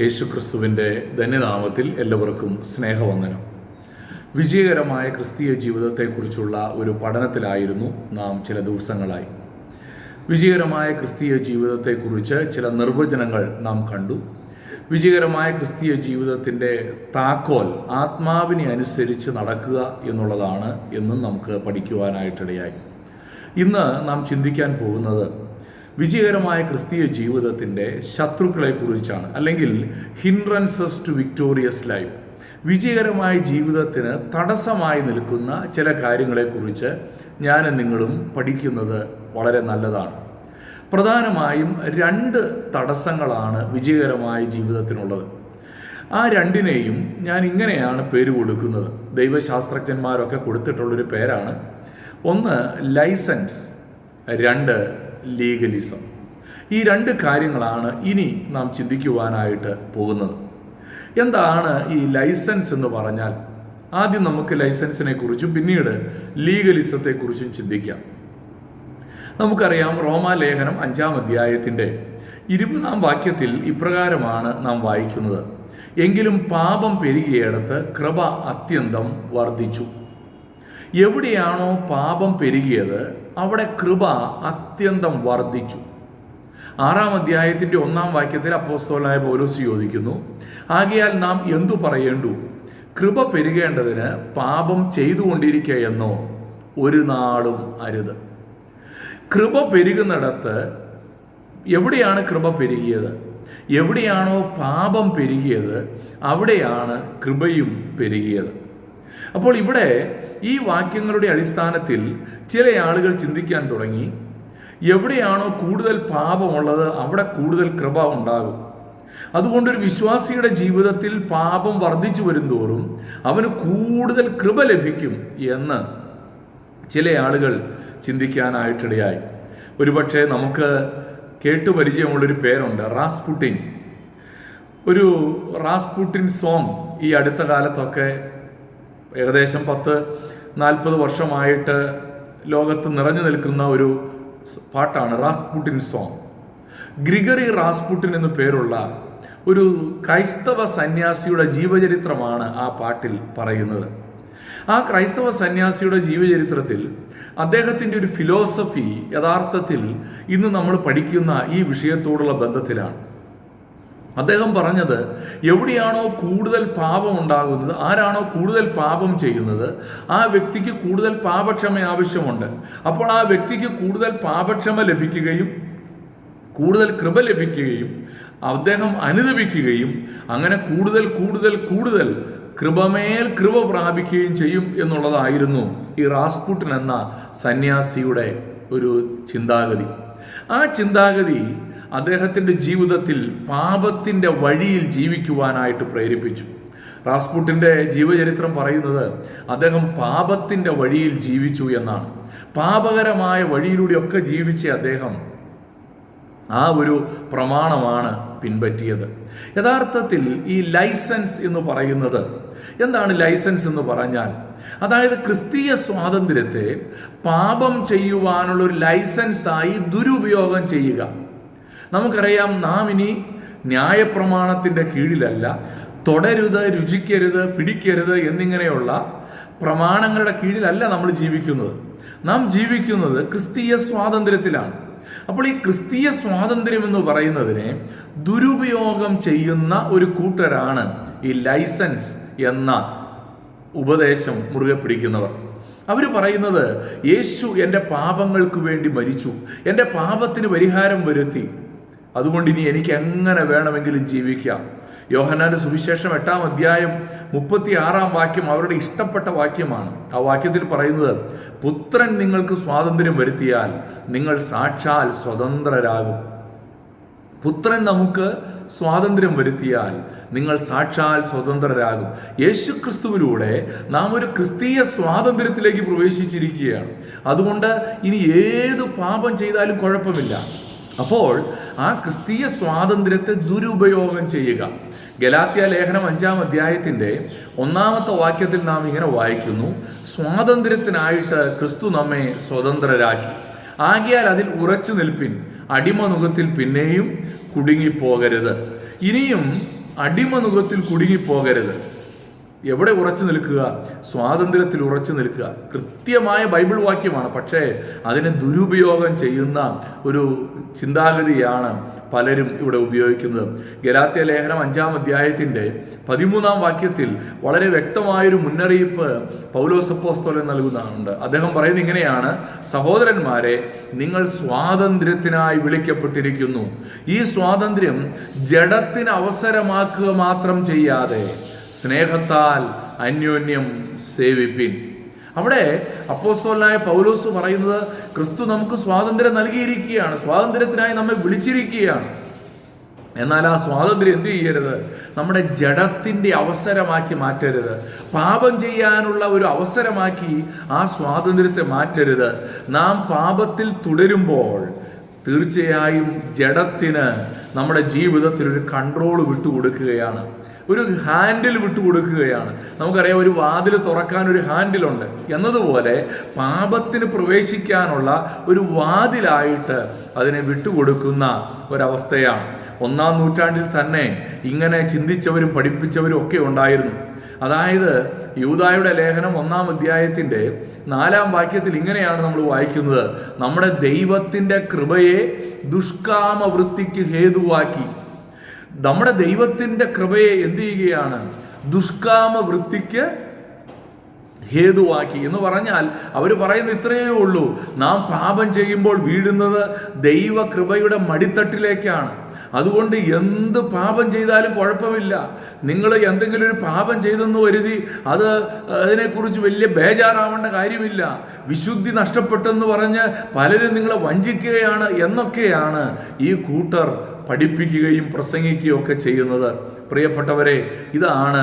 യേശുക്രിസ്തുവിന്റെ ധന്യനാമത്തിൽ എല്ലാവർക്കും സ്നേഹവന്ദനം. വിജയകരമായ ക്രിസ്തീയ ജീവിതത്തെക്കുറിച്ചുള്ള ഒരു പഠനത്തിലായിരുന്നു നാം ചില ദിവസങ്ങളായി. വിജയകരമായ ക്രിസ്തീയ ജീവിതത്തെക്കുറിച്ച് ചില നിർവചനങ്ങൾ നാം കണ്ടു. വിജയകരമായ ക്രിസ്തീയ ജീവിതത്തിന്റെ താക്കോൽ ആത്മാവിനെ അനുസരിച്ച് നടക്കുക എന്നുള്ളതാണ് എന്നും നമുക്ക് പഠിക്കുവാനായിട്ടിടയായി. ഇന്ന് നാം ചിന്തിക്കാൻ പോകുന്നത് വിജയകരമായ ക്രിസ്തീയ ജീവിതത്തിന്റെ ശത്രുക്കളെക്കുറിച്ചാണ്. അല്ലെങ്കിൽ ഹിൻഡ്രൻസസ് ടു വിക്ടോറിയസ് ലൈഫ് വിജയകരമായ ജീവിതത്തിന് തടസ്സമായി നിൽക്കുന്ന ചില കാര്യങ്ങളെക്കുറിച്ച് ഞാൻ നിങ്ങളും പഠിക്കുന്നത് വളരെ നല്ലതാണ്. പ്രധാനമായും രണ്ട് തടസ്സങ്ങളാണ് വിജയകരമായ ജീവിതത്തിനുള്ളത്. ആ രണ്ടിനെയും ഞാൻ ഇങ്ങനെയാണ് പേര് കൊടുക്കുന്നത്. ദൈവശാസ്ത്രജ്ഞന്മാരൊക്കെ കൊടുത്തിട്ടുള്ളൊരു പേരാണ്. ഒന്ന് ലൈസൻസ് രണ്ട് ലീഗലിസം ഈ രണ്ട് കാര്യങ്ങളാണ് ഇനി നാം ചിന്തിക്കുവാനായിട്ട് പോകുന്നത്. എന്താണ് ഈ ലൈസൻസ് എന്ന് പറഞ്ഞാൽ? ആദ്യം നമുക്ക് ലൈസൻസിനെ കുറിച്ചും പിന്നീട് ലീഗലിസത്തെക്കുറിച്ചും ചിന്തിക്കാം. നമുക്കറിയാം റോമാലേഖനം അഞ്ചാം അധ്യായത്തിന്റെ ഇരുപതാം വാക്യത്തിൽ ഇപ്രകാരമാണ് നാം വായിക്കുന്നത്. എങ്കിലും പാപം പെരുകിയിടത്ത് കൃപ അത്യന്തം വർദ്ധിച്ചു. എവിടെയാണോ പാപം പെരുകിയത് അവിടെ കൃപ അത്യന്തം വർദ്ധിച്ചു. ആറാം അധ്യായത്തിന്റെ ഒന്നാം വാക്യത്തിൽ അപ്പോസ്തോലായ പൗലോസ് ചോദിക്കുന്നു ആകയാൽ നാം എന്തു പറയേണ്ടു? കൃപ പെരുകേണ്ടതിന് പാപം ചെയ്തുകൊണ്ടിരിക്കുക എന്നോ? ഒരു നാളും അരുത്. കൃപ പെരുകുന്നിടത്ത് എവിടെയാണ് കൃപ പെരുകിയത്? എവിടെയാണോ പാപം പെരുകിയത് അവിടെയാണ് കൃപയും പെരുകിയത്. അപ്പോൾ ഇവിടെ ഈ വാക്യങ്ങളുടെ അടിസ്ഥാനത്തിൽ ചില ആളുകൾ ചിന്തിക്കാൻ തുടങ്ങി. എവിടെയാണോ കൂടുതൽ പാപമുള്ളത് അവിടെ കൂടുതൽ കൃപ ഉണ്ടാകും. അതുകൊണ്ടൊരു വിശ്വാസിയുടെ ജീവിതത്തിൽ പാപം വർദ്ധിച്ചു വരുംതോറും അവന് കൂടുതൽ കൃപ ലഭിക്കും എന്ന് ചില ആളുകൾ ചിന്തിക്കാനായിട്ടിടയായി. ഒരുപക്ഷെ നമുക്ക് കേട്ടുപരിചയമുള്ളൊരു പേരുണ്ട് റാസ്പുട്ടിൻ. ഒരു റാസ്പുട്ടിൻ സോങ് ഈ അടുത്ത കാലത്തൊക്കെ ഏകദേശം പത്ത് നാൽപ്പത് വർഷമായിട്ട് ലോകത്ത് നിറഞ്ഞു നിൽക്കുന്ന ഒരു പാട്ടാണ് റാസ്പുട്ടിൻ സോങ്. ഗ്രിഗറി റാസ്പുട്ടിൻ എന്നു പേരുള്ള ഒരു ക്രൈസ്തവ സന്യാസിയുടെ ജീവചരിത്രമാണ് ആ പാട്ടിൽ പറയുന്നത്. ആ ക്രൈസ്തവ സന്യാസിയുടെ ജീവചരിത്രത്തിൽ അദ്ദേഹത്തിന്റെ ഒരു ഫിലോസഫി യഥാർത്ഥത്തിൽ ഇന്ന് നമ്മൾ പഠിക്കുന്ന ഈ വിഷയത്തോടുള്ള ബന്ധത്തിലാണ്. അദ്ദേഹം പറഞ്ഞത് എവിടെയാണോ കൂടുതൽ പാപം ഉണ്ടാകുന്നത് ആരാണോ കൂടുതൽ പാപം ചെയ്യുന്നത് ആ വ്യക്തിക്ക് കൂടുതൽ പാപക്ഷമ ആവശ്യമുണ്ട്. അപ്പോൾ ആ വ്യക്തിക്ക് കൂടുതൽ പാപക്ഷമ ലഭിക്കുകയും കൂടുതൽ കൃപ ലഭിക്കുകയും അദ്ദേഹം അനുദപിക്കുകയും അങ്ങനെ കൂടുതൽ കൂടുതൽ കൂടുതൽ കൃപമേൽ കൃപ പ്രാപിക്കുകയും ചെയ്യും എന്നുള്ളതായിരുന്നു ഈ റാസ്പുട്ടിൻ എന്ന സന്യാസിയുടെ ഒരു ചിന്താഗതി. ആ ചിന്താഗതി അദ്ദേഹത്തിന്റെ ജീവിതത്തിൽ പാപത്തിന്റെ വഴിയിൽ ജീവിക്കുവാനായിട്ട് പ്രേരിപ്പിച്ചു. റാസ്പുട്ടിന്റെ ജീവചരിത്രം പറയുന്നത് അദ്ദേഹം പാപത്തിന്റെ വഴിയിൽ ജീവിച്ചു എന്നാണ്. പാപകരമായ വഴിയിലൂടെയൊക്കെ ജീവിച്ച അദ്ദേഹം ആ ഒരു പ്രമാണമാണ് പിൻപറ്റിയത്. യഥാർത്ഥത്തിൽ ഈ ലൈസൻസ് എന്ന് പറയുന്നത് എന്താണ് ലൈസൻസ് എന്ന് പറഞ്ഞാൽ അതായത് ക്രിസ്തീയ സ്വാതന്ത്ര്യത്തെ പാപം ചെയ്യുവാനുള്ള ഒരു ലൈസൻസായി ദുരുപയോഗം ചെയ്യുക. നമുക്കറിയാം നാം ഇനി ന്യായപ്രമാണത്തിന്റെ കീഴിലല്ല തുടരുത് രുചിക്കരുത് പിടിക്കരുത് എന്നിങ്ങനെയുള്ള പ്രമാണങ്ങളുടെ കീഴിലല്ല നമ്മൾ ജീവിക്കുന്നത്. നാം ജീവിക്കുന്നത് ക്രിസ്തീയ സ്വാതന്ത്ര്യത്തിലാണ്. അപ്പോൾ ഈ ക്രിസ്തീയ സ്വാതന്ത്ര്യം എന്ന് പറയുന്നതിനെ ദുരുപയോഗം ചെയ്യുന്ന ഒരു കൂട്ടരാണ് ഈ ലൈസൻസ് എന്ന ഉപദേശം മുറുകെ പിടിക്കുന്നവർ. അവർ പറയുന്നത് യേശു എന്റെ പാപങ്ങൾക്ക് വേണ്ടി മരിച്ചു എന്റെ പാപത്തിന് പരിഹാരം വരുത്തി അതുകൊണ്ട് ഇനി എനിക്ക് എങ്ങനെ വേണമെങ്കിലും ജീവിക്കാം? യോഹനാന്റെ സുവിശേഷം എട്ടാം അധ്യായം മുപ്പത്തി ആറാം വാക്യം അവരുടെ ഇഷ്ടപ്പെട്ട വാക്യമാണ്. ആ വാക്യത്തിൽ പറയുന്നത് പുത്രൻ നിങ്ങൾക്ക് സ്വാതന്ത്ര്യം വരുത്തിയാൽ നിങ്ങൾ സാക്ഷാൽ സ്വതന്ത്രരാകും. പുത്രൻ നമുക്ക് സ്വാതന്ത്ര്യം വരുത്തിയാൽ നിങ്ങൾ സാക്ഷാൽ സ്വതന്ത്രരാകും. യേശു ക്രിസ്തുവിലൂടെ നാം ഒരു ക്രിസ്തീയ സ്വാതന്ത്ര്യത്തിലേക്ക് പ്രവേശിച്ചിരിക്കുകയാണ്. അതുകൊണ്ട് ഇനി ഏത് പാപം ചെയ്താലും കുഴപ്പമില്ല. അപ്പോൾ ആ ക്രിസ്തീയ സ്വാതന്ത്ര്യത്തെ ദുരുപയോഗം ചെയ്യുക. ഗലാത്യ ലേഖനം അഞ്ചാം അധ്യായത്തിന്റെ ഒന്നാമത്തെ വാക്യത്തിൽ നാം ഇങ്ങനെ വായിക്കുന്നു. സ്വാതന്ത്ര്യത്തിനായിട്ട് ക്രിസ്തു നമ്മെ സ്വതന്ത്രരാക്കി. ആകിയാൽ അതിൽ ഉറച്ചു നിൽപ്പിൻ അടിമനുഖത്തിൽ പിന്നെയും കുടുങ്ങിപ്പോകരുത്. ഇനിയും അടിമനുഖത്തിൽ കുടുങ്ങിപ്പോകരുത്. എവിടെ ഉറച്ചു നിൽക്കുക? സ്വാതന്ത്ര്യത്തിൽ ഉറച്ചു നിൽക്കുക. കൃത്യമായ ബൈബിൾ വാക്യമാണ്. പക്ഷേ അതിനെ ദുരുപയോഗം ചെയ്യുന്ന ഒരു ചിന്താഗതിയാണ് പലരും ഇവിടെ ഉപയോഗിക്കുന്നത്. ഗലാത്യ ലേഖനം അഞ്ചാം അധ്യായത്തിന്റെ പതിമൂന്നാം വാക്യത്തിൽ വളരെ വ്യക്തമായൊരു മുന്നറിയിപ്പ് പൗലോസപ്പോസ്തോലൻ നൽകുന്നുണ്ട്. അദ്ദേഹം പറയുന്നത് ഇങ്ങനെയാണ്. സഹോദരന്മാരെ നിങ്ങൾ സ്വാതന്ത്ര്യത്തിനായി വിളിക്കപ്പെട്ടിരിക്കുന്നു. ഈ സ്വാതന്ത്ര്യം ജഡത്തിന് അവസരമാക്കുക മാത്രം ചെയ്യാതെ സ്നേഹത്താൽ അന്യോന്യം സേവിപ്പിൻ. അവിടെ അപ്പോസ്തോലായ പൗലോസ് പറയുന്നത് ക്രിസ്തു നമുക്ക് സ്വാതന്ത്ര്യം നൽകിയിരിക്കുകയാണ്. സ്വാതന്ത്ര്യത്തിനായി നമ്മെ വിളിച്ചിരിക്കുകയാണ്. എന്നാൽ ആ സ്വാതന്ത്ര്യം എന്ത് ചെയ്യരുത്? നമ്മുടെ ജഡത്തിന്റെ അവസരമാക്കി മാറ്റരുത്. പാപം ചെയ്യാനുള്ള ഒരു അവസരമാക്കി ആ സ്വാതന്ത്ര്യത്തെ മാറ്റരുത്. നാം പാപത്തിൽ തുടരുമ്പോൾ തീർച്ചയായും ജഡത്തിന് നമ്മുടെ ജീവിതത്തിൽ ഒരു കൺട്രോൾ വിട്ടുകൊടുക്കുകയാണ്. ഒരു ഹാൻഡിൽ വിട്ടുകൊടുക്കുകയാണ്. നമുക്കറിയാം ഒരു വാതിൽ തുറക്കാൻ ഒരു ഹാൻഡിലുണ്ട് എന്നതുപോലെ പാപത്തിന് പ്രവേശിക്കാനുള്ള ഒരു വാതിലായിട്ട് അതിനെ വിട്ടുകൊടുക്കുന്ന ഒരവസ്ഥയാണ്. ഒന്നാം നൂറ്റാണ്ടിൽ തന്നെ ഇങ്ങനെ ചിന്തിച്ചവരും പഠിപ്പിച്ചവരും ഒക്കെ ഉണ്ടായിരുന്നു. അതായത് യൂതായുടെ ലേഖനം ഒന്നാം അധ്യായത്തിന്റെ നാലാം വാക്യത്തിൽ ഇങ്ങനെയാണ് നമ്മൾ വായിക്കുന്നത്. നമ്മുടെ ദൈവത്തിന്റെ കൃപയെ ദുഷ്കാമവൃത്തിക്ക് ഹേതുവാക്കി. നമ്മുടെ ദൈവത്തിന്റെ കൃപയെ എന്ത് ചെയ്യുകയാണ്? ദുഷ്കാമ വൃത്തിക്ക് ഹേതുവാക്കി. എന്ന് പറഞ്ഞാൽ അവർ പറയുന്നത് ഇത്രയേ ഉള്ളൂ. നാം പാപം ചെയ്യുമ്പോൾ വീഴുന്നത് ദൈവ കൃപയുടെ മടിത്തട്ടിലേക്കാണ്. അതുകൊണ്ട് എന്ത് പാപം ചെയ്താലും കുഴപ്പമില്ല. നിങ്ങൾ എന്തെങ്കിലും ഒരു പാപം ചെയ്തെന്ന് കരുതി അത് അതിനെക്കുറിച്ച് വലിയ ബേജാറാവേണ്ട കാര്യമില്ല. വിശുദ്ധി നഷ്ടപ്പെട്ടെന്ന് പറഞ്ഞ് പലരും നിങ്ങളെ വഞ്ചിക്കുകയാണ് എന്നൊക്കെയാണ് ഈ കൂട്ടർ പഠിപ്പിക്കുകയും പ്രസംഗിക്കുകയും ഒക്കെ ചെയ്യുന്നത്. പ്രിയപ്പെട്ടവരെ ഇതാണ്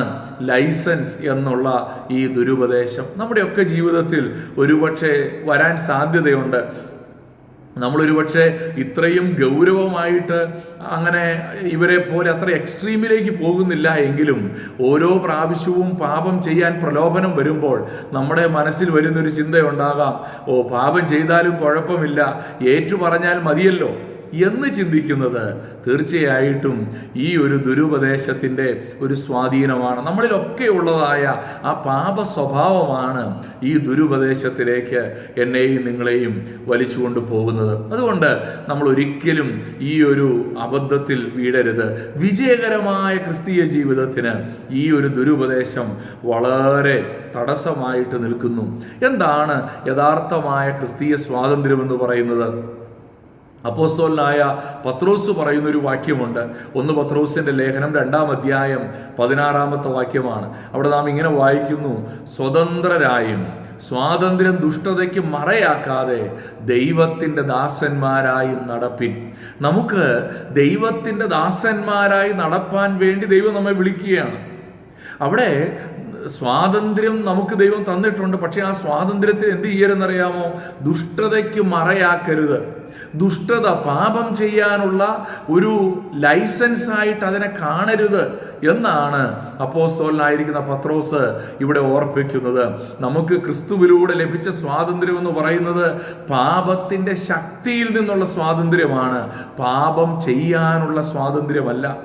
ലൈസൻസ് എന്നുള്ള ഈ ദുരുപദേശം. നമ്മുടെയൊക്കെ ജീവിതത്തിൽ ഒരുപക്ഷെ വരാൻ സാധ്യതയുണ്ട്. നമ്മളൊരു പക്ഷേ ഇത്രയും ഗൗരവമായിട്ട് അങ്ങനെ ഇവരെ പോലെ അത്ര എക്സ്ട്രീമിലേക്ക് പോകുന്നില്ല എങ്കിലും ഓരോ പ്രാവശ്യവും പാപം ചെയ്യാൻ പ്രലോഭനം വരുമ്പോൾ നമ്മുടെ മനസ്സിൽ വരുന്നൊരു ചിന്തയുണ്ടാകാം. ഓ പാപം ചെയ്താലും കുഴപ്പമില്ല. ഏറ്റു പറഞ്ഞാൽ മതിയല്ലോ. എന്ന് ചിന്തിക്കുന്നത് തീർച്ചയായിട്ടും ഈ ഒരു ദുരുപദേശത്തിന്റെ ഒരു സ്വാധീനമാണ്. നമ്മളിലൊക്കെ ഉള്ളതായ ആ പാപ സ്വഭാവമാണ് ഈ ദുരുപദേശത്തിലേക്ക് എന്നെയും നിങ്ങളെയും വലിച്ചുകൊണ്ട് പോകുന്നത്. അതുകൊണ്ട് നമ്മൾ ഒരിക്കലും ഈ ഒരു അബദ്ധത്തിൽ വീഴരുത് വിജയകരമായ ക്രിസ്തീയ ജീവിതത്തിന് ഈ ഒരു ദുരുപദേശം വളരെ തടസ്സമായിട്ട് നിൽക്കുന്നു. എന്താണ് യഥാർത്ഥമായ ക്രിസ്തീയ സ്വാതന്ത്ര്യം എന്ന് പറയുന്നത്? അപ്പോസ്തോലനായ പത്രോസ് പറയുന്ന ഒരു വാക്യമുണ്ട്. ഒന്ന് പത്രോസിന്റെ ലേഖനം രണ്ടാം അധ്യായം പതിനാറാമത്തെ വാക്യമാണ്. അവിടെ നാം ഇങ്ങനെ വായിക്കുന്നു സ്വതന്ത്രരായും സ്വാതന്ത്ര്യം ദുഷ്ടതയ്ക്ക് മറയാക്കാതെ ദൈവത്തിന്റെ ദാസന്മാരായി നടപ്പിൻ. നമുക്ക് ദൈവത്തിന്റെ ദാസന്മാരായി നടപ്പാൻ വേണ്ടി ദൈവം നമ്മെ വിളിക്കുകയാണ്. അവിടെ സ്വാതന്ത്ര്യം നമുക്ക് ദൈവം തന്നിട്ടുണ്ട് പക്ഷേ ആ സ്വാതന്ത്ര്യത്തിൽ എന്ത് ചെയ്യരുതെന്നറിയാമോ? ദുഷ്ടതയ്ക്ക് മറയാക്കരുത്. ദുഷ്ടത പാപം ചെയ്യാനുള്ള ഒരു ലൈസൻസ് ആയിട്ട് അതിനെ കാണരുത് എന്നാണ് അപ്പോസ്തോലിനായിരിക്കുന്ന പത്രോസ് ഇവിടെ ഓർപ്പിക്കുന്നത്. നമുക്ക് ക്രിസ്തുവിലൂടെ ലഭിച്ച സ്വാതന്ത്ര്യം എന്ന് പറയുന്നത് പാപത്തിന്റെ ശക്തിയിൽ നിന്നുള്ള സ്വാതന്ത്ര്യമാണ്. പാപം ചെയ്യാനുള്ള സ്വാതന്ത്ര്യമല്ല.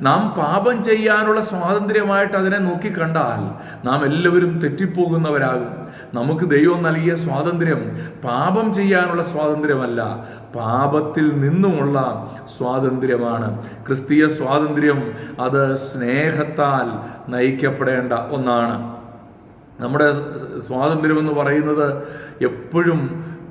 നാം പാപം ചെയ്യാനുള്ള സ്വാതന്ത്ര്യമായിട്ട് അതിനെ നോക്കിക്കണ്ടാൽ നാം എല്ലാവരും തെറ്റിപ്പോകുന്നവരാകും. നമുക്ക് ദൈവം നൽകിയ സ്വാതന്ത്ര്യം പാപം ചെയ്യാനുള്ള സ്വാതന്ത്ര്യമല്ല. പാപത്തിൽ നിന്നുമുള്ള സ്വാതന്ത്ര്യമാണ്. ക്രിസ്തീയ സ്വാതന്ത്ര്യം അത് സ്നേഹത്താൽ നയിക്കപ്പെടേണ്ട ഒന്നാണ്. നമ്മുടെ സ്വാതന്ത്ര്യം എന്ന് പറയുന്നത് എപ്പോഴും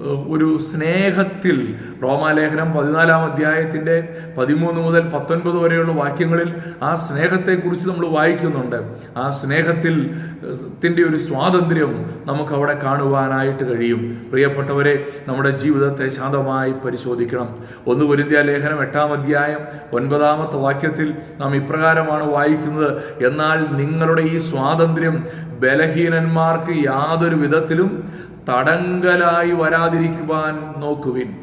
ഒരു സ്നേഹത്തിൽ റോമാലേഖനം പതിനാലാം അധ്യായത്തിന്റെ പതിമൂന്ന് മുതൽ പത്തൊൻപത് വരെയുള്ള വാക്യങ്ങളിൽ ആ സ്നേഹത്തെക്കുറിച്ച് നമ്മൾ വായിക്കുന്നുണ്ട്. ആ സ്നേഹത്തിൽ ത്തിന്റെ ഒരു സ്വാതന്ത്ര്യം നമുക്ക് അവിടെ കാണുവാനായിട്ട് കഴിയും. പ്രിയപ്പെട്ടവരെ നമ്മുടെ ജീവിതത്തെ ശാന്തമായി പരിശോധിക്കണം. ഒന്ന് പൊരിന്ത്യ ലേഖനം എട്ടാം അധ്യായം ഒൻപതാമത്തെ വാക്യത്തിൽ നാം ഇപ്രകാരമാണ് വായിക്കുന്നത്. എന്നാൽ നിങ്ങളുടെ ഈ സ്വാതന്ത്ര്യം ബലഹീനന്മാർക്ക് യാതൊരു വിധത്തിലും തടങ്കലായി വരാതിരിക്കുവാൻ നോക്കുവിൻ.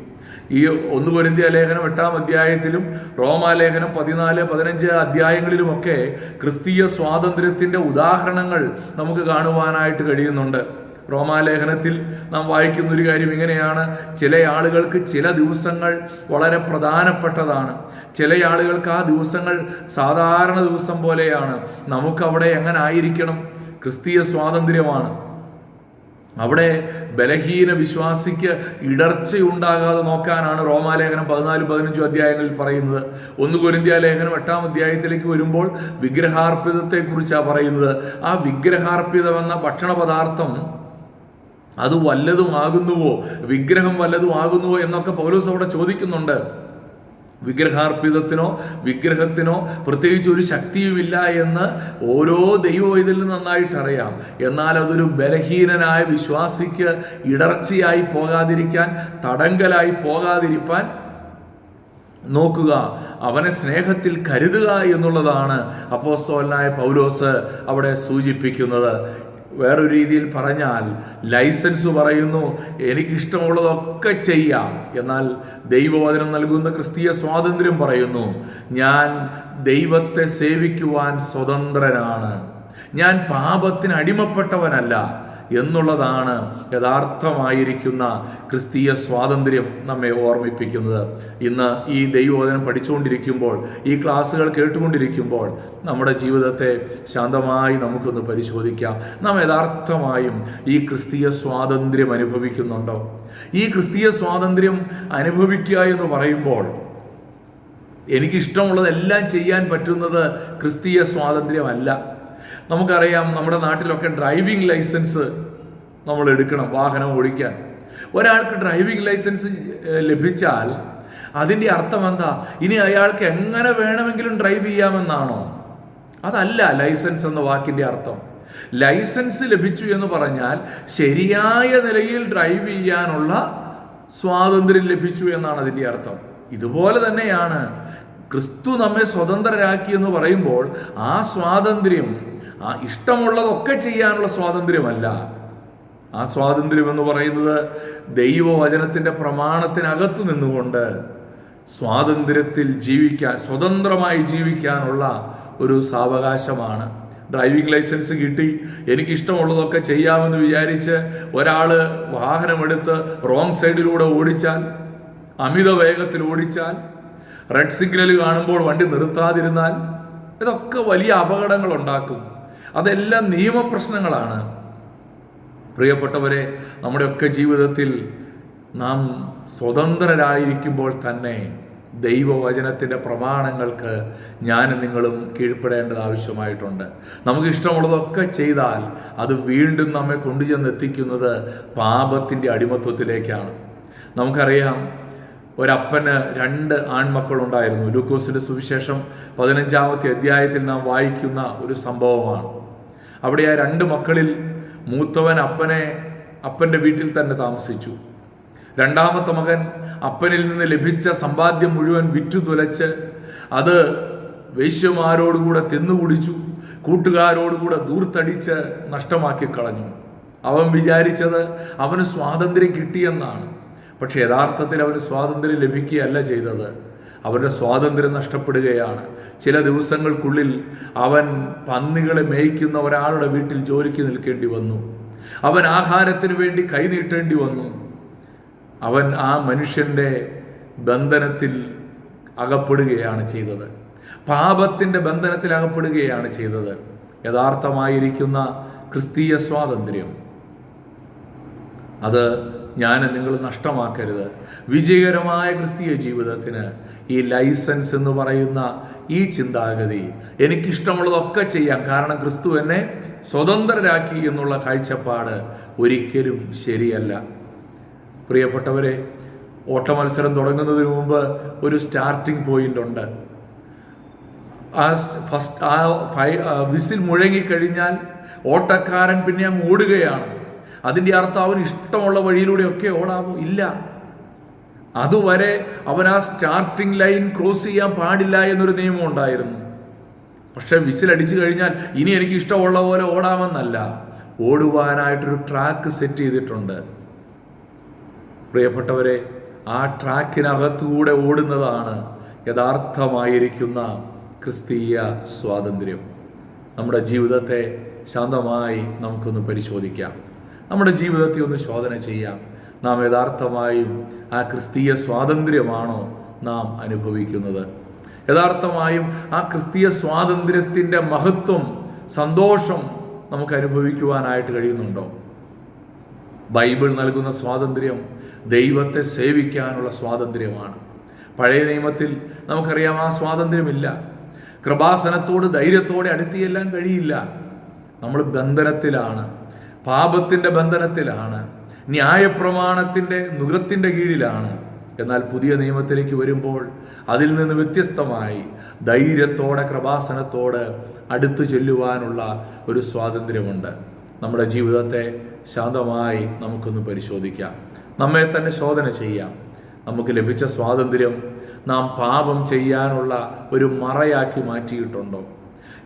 ഈ ഒന്ന് പൊരുന്തിയ ലേഖനം എട്ടാം അധ്യായത്തിലും റോമാലേഖനം പതിനാല് പതിനഞ്ച് അധ്യായങ്ങളിലുമൊക്കെ ക്രിസ്തീയ സ്വാതന്ത്ര്യത്തിന്റെ ഉദാഹരണങ്ങൾ നമുക്ക് കാണുവാനായിട്ട് കഴിയുന്നുണ്ട്. റോമാലേഖനത്തിൽ നാം വായിക്കുന്ന ഒരു കാര്യം ഇങ്ങനെയാണ്. ചില ആളുകൾക്ക് ചില ദിവസങ്ങൾ വളരെ പ്രധാനപ്പെട്ടതാണ്. ചില ആളുകൾക്ക് ആ ദിവസങ്ങൾ സാധാരണ ദിവസം പോലെയാണ്. നമുക്കവിടെ എങ്ങനെ ആയിരിക്കണം? ക്രിസ്തീയ സ്വാതന്ത്ര്യമാണ്. അവിടെ ബലഹീന വിശ്വാസിക്ക് ഇടർച്ചയുണ്ടാകാതെ നോക്കാനാണ് റോമാലേഖനം പതിനാലും പതിനഞ്ചും അധ്യായങ്ങളിൽ പറയുന്നത്. ഒന്ന് കൊരിന്ത്യ ലേഖനം എട്ടാം അധ്യായത്തിലേക്ക് വരുമ്പോൾ വിഗ്രഹാർപ്പിതത്തെ വിഗ്രഹാർപ്പിതത്തെക്കുറിച്ചാണ് പറയുന്നത്. ആ വിഗ്രഹാർപ്പിതമെന്ന ഭക്ഷണ പദാർത്ഥം അത് വല്ലതുമാകുന്നുവോ വിഗ്രഹം വല്ലതും വല്ലതുമാകുന്നുവോ എന്നൊക്കെ പൗലോസ് അവിടെ ചോദിക്കുന്നുണ്ട്. വിഗ്രഹാർപ്പിതത്തിനോ വിഗ്രഹത്തിനോ പ്രത്യേകിച്ച് ഒരു ശക്തിയുമില്ല എന്ന് ഓരോ ദൈവം നന്നായിട്ട് അറിയാം. എന്നാൽ അതൊരു ബലഹീനനായ വിശ്വാസിക്ക് ഇടർച്ചയായി പോകാതിരിക്കാൻ തടങ്കലായി പോകാതിരിക്കാൻ നോക്കുക. അവനെ സ്നേഹത്തിൽ കരുതുക എന്നുള്ളതാണ് അപ്പോസ്തോലനായ പൗലോസ് അവിടെ സൂചിപ്പിക്കുന്നത്. വേറൊരു രീതിയിൽ പറഞ്ഞാൽ ലൈസൻസ് പറയുന്നു എനിക്കിഷ്ടമുള്ളതൊക്കെ ചെയ്യാം. എന്നാൽ ദൈവവചനം നൽകുന്ന ക്രിസ്തീയ സ്വാതന്ത്ര്യം പറയുന്നു ഞാൻ ദൈവത്തെ സേവിക്കുവാൻ സ്വതന്ത്രനാണ്. ഞാൻ പാപത്തിന് അടിമപ്പെട്ടവനല്ല. എന്നുള്ളതാണ് യഥാർത്ഥമായിരിക്കുന്ന ക്രിസ്തീയ സ്വാതന്ത്ര്യം നമ്മെ ഓർമ്മിപ്പിക്കുന്നത്. ഇന്ന് ഈ ദൈവോധനം പഠിച്ചുകൊണ്ടിരിക്കുമ്പോൾ ഈ ക്ലാസ്സുകൾ കേട്ടുകൊണ്ടിരിക്കുമ്പോൾ നമ്മുടെ ജീവിതത്തെ ശാന്തമായി നമുക്കൊന്ന് പരിശോധിക്കാം. നാം യഥാർത്ഥമായും ഈ ക്രിസ്തീയ സ്വാതന്ത്ര്യം അനുഭവിക്കുന്നുണ്ടോ? ഈ ക്രിസ്തീയ സ്വാതന്ത്ര്യം അനുഭവിക്കുക എന്ന് പറയുമ്പോൾ എനിക്കിഷ്ടമുള്ളതെല്ലാം ചെയ്യാൻ പറ്റുന്നത് ക്രിസ്തീയ സ്വാതന്ത്ര്യമല്ല. നമുക്കറിയാം നമ്മുടെ നാട്ടിലൊക്കെ ഡ്രൈവിംഗ് ലൈസൻസ് നമ്മൾ എടുക്കണം വാഹനം ഓടിക്കാൻ. ഒരാൾക്ക് ഡ്രൈവിംഗ് ലൈസൻസ് ലഭിച്ചാൽ അതിന്റെ അർത്ഥം എന്താ? ഇനി അയാൾക്ക് എങ്ങനെ വേണമെങ്കിലും ഡ്രൈവ് ചെയ്യാമെന്നാണോ? അതല്ല ലൈസൻസ് എന്ന വാക്കിന്റെ അർത്ഥം. ലൈസൻസ് ലഭിച്ചു എന്ന് പറഞ്ഞാൽ ശരിയായ നിലയിൽ ഡ്രൈവ് ചെയ്യാനുള്ള സ്വാതന്ത്ര്യം ലഭിച്ചു എന്നാണ് അതിന്റെ അർത്ഥം. ഇതുപോലെ തന്നെയാണ് ക്രിസ്തു നമ്മെ സ്വതന്ത്രരാക്കി എന്ന് പറയുമ്പോൾ ആ സ്വാതന്ത്ര്യം ആ ഇഷ്ടമുള്ളതൊക്കെ ചെയ്യാനുള്ള സ്വാതന്ത്ര്യമല്ല. ആ സ്വാതന്ത്ര്യം എന്ന് പറയുന്നത് ദൈവവചനത്തിന്റെ പ്രമാണത്തിനകത്ത് നിന്നുകൊണ്ട് സ്വാതന്ത്ര്യത്തിൽ ജീവിക്കാൻ സ്വതന്ത്രമായി ജീവിക്കാനുള്ള ഒരു സാവകാശമാണ്. ഡ്രൈവിംഗ് ലൈസൻസ് കിട്ടി എനിക്ക് ഇഷ്ടമുള്ളതൊക്കെ ചെയ്യാമെന്ന് വിചാരിച്ച് ഒരാൾ വാഹനമെടുത്ത് റോങ് സൈഡിലൂടെ ഓടിച്ചാൽ അമിത വേഗത്തിൽ ഓടിച്ചാൽ റെഡ് സിഗ്നൽ കാണുമ്പോൾ വണ്ടി നിർത്താതിരുന്നാൽ ഇതൊക്കെ വലിയ അപകടങ്ങൾ ഉണ്ടാക്കും അതെല്ലാം നിയമപ്രശ്നങ്ങളാണ്. പ്രിയപ്പെട്ടവരെ നമ്മുടെയൊക്കെ ജീവിതത്തിൽ നാം സ്വതന്ത്രരായിരിക്കുമ്പോൾ തന്നെ ദൈവവചനത്തിന്റെ പ്രമാണങ്ങൾക്ക് ഞാനും നിങ്ങളും കീഴ്പ്പെടേണ്ടത് ആവശ്യമായിട്ടുണ്ട്. നമുക്ക് ഇഷ്ടമുള്ളതൊക്കെ ചെയ്താൽ അത് വീണ്ടും നമ്മെ കൊണ്ടുചെന്നെത്തിക്കുന്നത് പാപത്തിന്റെ അടിമത്വത്തിലേക്കാണ്. നമുക്കറിയാം ഒരപ്പന് രണ്ട് ആൺമക്കളുണ്ടായിരുന്നു. ലൂക്കോസിന്റെ സുവിശേഷം പതിനഞ്ചാമത്തെ അധ്യായത്തിൽ നാം വായിക്കുന്ന ഒരു സംഭവമാണ്. അവിടെ ആ രണ്ട് മക്കളിൽ മൂത്തവൻ അപ്പനെ അപ്പന്റെ വീട്ടിൽ തന്നെ താമസിച്ചു. രണ്ടാമത്തെ മകൻ അപ്പനിൽ നിന്ന് ലഭിച്ച സമ്പാദ്യം മുഴുവൻ വിറ്റു തുലച്ച് അത് വേശ്യമാരോടുകൂടെ തിന്നുകുടിച്ചു കൂട്ടുകാരോടുകൂടെ ദൂർത്തടിച്ച് നഷ്ടമാക്കി കളഞ്ഞു. അവൻ വിചാരിച്ചത് അവന് സ്വാതന്ത്ര്യം കിട്ടിയെന്നാണ്. പക്ഷെ യഥാർത്ഥത്തിൽ അവന് സ്വാതന്ത്ര്യം ലഭിക്കുകയല്ല ചെയ്തത്. അവന്റെ സ്വാതന്ത്ര്യം നഷ്ടപ്പെടുകയാണ്. ചില ദിവസങ്ങൾക്കുള്ളിൽ അവൻ പന്നികളെ മേയ്ക്കുന്ന ഒരാളുടെ വീട്ടിൽ ജോലിക്ക് നിൽക്കേണ്ടി വന്നു. അവൻ ആഹാരത്തിന് വേണ്ടി കൈനീട്ടേണ്ടി വന്നു. അവൻ ആ മനുഷ്യന്റെ ബന്ധനത്തിൽ അകപ്പെടുകയാണ് ചെയ്തത്. പാപത്തിന്റെ ബന്ധനത്തിൽ അകപ്പെടുകയാണ് ചെയ്തത്. യഥാർത്ഥമായിരിക്കുന്ന ക്രിസ്തീയ സ്വാതന്ത്ര്യം. അത് ഞാൻ നിങ്ങൾ നഷ്ടമാക്കരുത്. വിജയകരമായ ക്രിസ്തീയ ജീവിതത്തിന് ഈ ലൈസൻസ് എന്ന് പറയുന്ന ഈ ചിന്താഗതി എനിക്കിഷ്ടമുള്ളതൊക്കെ ചെയ്യാം. കാരണം ക്രിസ്തു എന്നെ സ്വതന്ത്രരാക്കി എന്നുള്ള കാഴ്ചപ്പാട് ഒരിക്കലും ശരിയല്ല. പ്രിയപ്പെട്ടവരെ ഓട്ടമത്സരം തുടങ്ങുന്നതിന് മുമ്പ് ഒരു സ്റ്റാർട്ടിംഗ് പോയിന്റ് ഉണ്ട്. ആ ഫസ്റ്റ് ആ ഫൈ വിസിൽ മുഴങ്ങിക്കഴിഞ്ഞാൽ ഓട്ടക്കാരൻ പിന്നെ ഓടുകയാണ് അതിന്റെ അർത്ഥം അവന് ഇഷ്ടമുള്ള വഴിയിലൂടെയൊക്കെ ഓടാമോ? ഇല്ല. അതുവരെ അവൻ ആ സ്റ്റാർട്ടിംഗ് ലൈൻ ക്രോസ് ചെയ്യാൻ പാടില്ല എന്നൊരു നിയമം ഉണ്ടായിരുന്നു. പക്ഷെ വിസിൽ അടിച്ചു കഴിഞ്ഞാൽ ഇനി എനിക്ക് ഇഷ്ടമുള്ള പോലെ ഓടാമെന്നല്ല. ഓടുവാനായിട്ടൊരു ട്രാക്ക് സെറ്റ് ചെയ്തിട്ടുണ്ട്. പ്രിയപ്പെട്ടവരെ ആ ട്രാക്കിനകത്തുകൂടെ ഓടുന്നതാണ് യഥാർത്ഥമായിരിക്കുന്ന ക്രിസ്തീയ സ്വാതന്ത്ര്യം. നമ്മുടെ ജീവിതത്തെ ശാന്തമായി നമുക്കൊന്ന് പരിശോധിക്കാം. നമ്മുടെ ജീവിതത്തെ ഒന്ന് ശോധന ചെയ്യാം. നാം യഥാർത്ഥമായും ആ ക്രിസ്തീയ സ്വാതന്ത്ര്യമാണോ നാം അനുഭവിക്കുന്നത്? യഥാർത്ഥമായും ആ ക്രിസ്തീയ സ്വാതന്ത്ര്യത്തിന്റെ മഹത്വം സന്തോഷം നമുക്ക് അനുഭവിക്കുവാനായിട്ട് കഴിയുന്നുണ്ടോ? ബൈബിൾ നൽകുന്ന സ്വാതന്ത്ര്യം ദൈവത്തെ സേവിക്കാനുള്ള സ്വാതന്ത്ര്യമാണ്. പഴയ നിയമത്തിൽ നമുക്കറിയാം ആ സ്വാതന്ത്ര്യമില്ല. കൃപാസനത്തോട് ധൈര്യത്തോടെ അടുത്തിയെല്ലാം കഴിയില്ല. നമ്മൾ ബന്ധനത്തിലാണ് പാപത്തിന്റെ ബന്ധനത്തിലാണ് ന്യായപ്രമാണത്തിന്റെ നുഖത്തിന്റെ കീഴിലാണ്. എന്നാൽ പുതിയ നിയമത്തിലേക്ക് വരുമ്പോൾ അതിൽ നിന്ന് വ്യത്യസ്തമായി ധൈര്യത്തോടെ കൃപാസനത്തോട് അടുത്തു ചെല്ലുവാനുള്ള ഒരു സ്വാതന്ത്ര്യമുണ്ട്. നമ്മുടെ ജീവിതത്തെ ശാന്തമായി നമുക്കൊന്ന് പരിശോധിക്കാം. നമ്മെ തന്നെ ശോധന ചെയ്യാം. നമുക്ക് ലഭിച്ച സ്വാതന്ത്ര്യം നാം പാപം ചെയ്യാനുള്ള ഒരു മറയാക്കി മാറ്റിയിട്ടുണ്ടോ?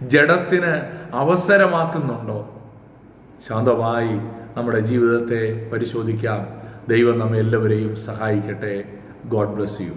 ജഡത്തിന് അവസരമാക്കുന്നുണ്ടോ? ശാന്തമായി നമ്മുടെ ജീവിതത്തെ പരിശോധിക്കാം. ദൈവം നമ്മെ എല്ലാവരെയും സഹായിക്കട്ടെ. God bless you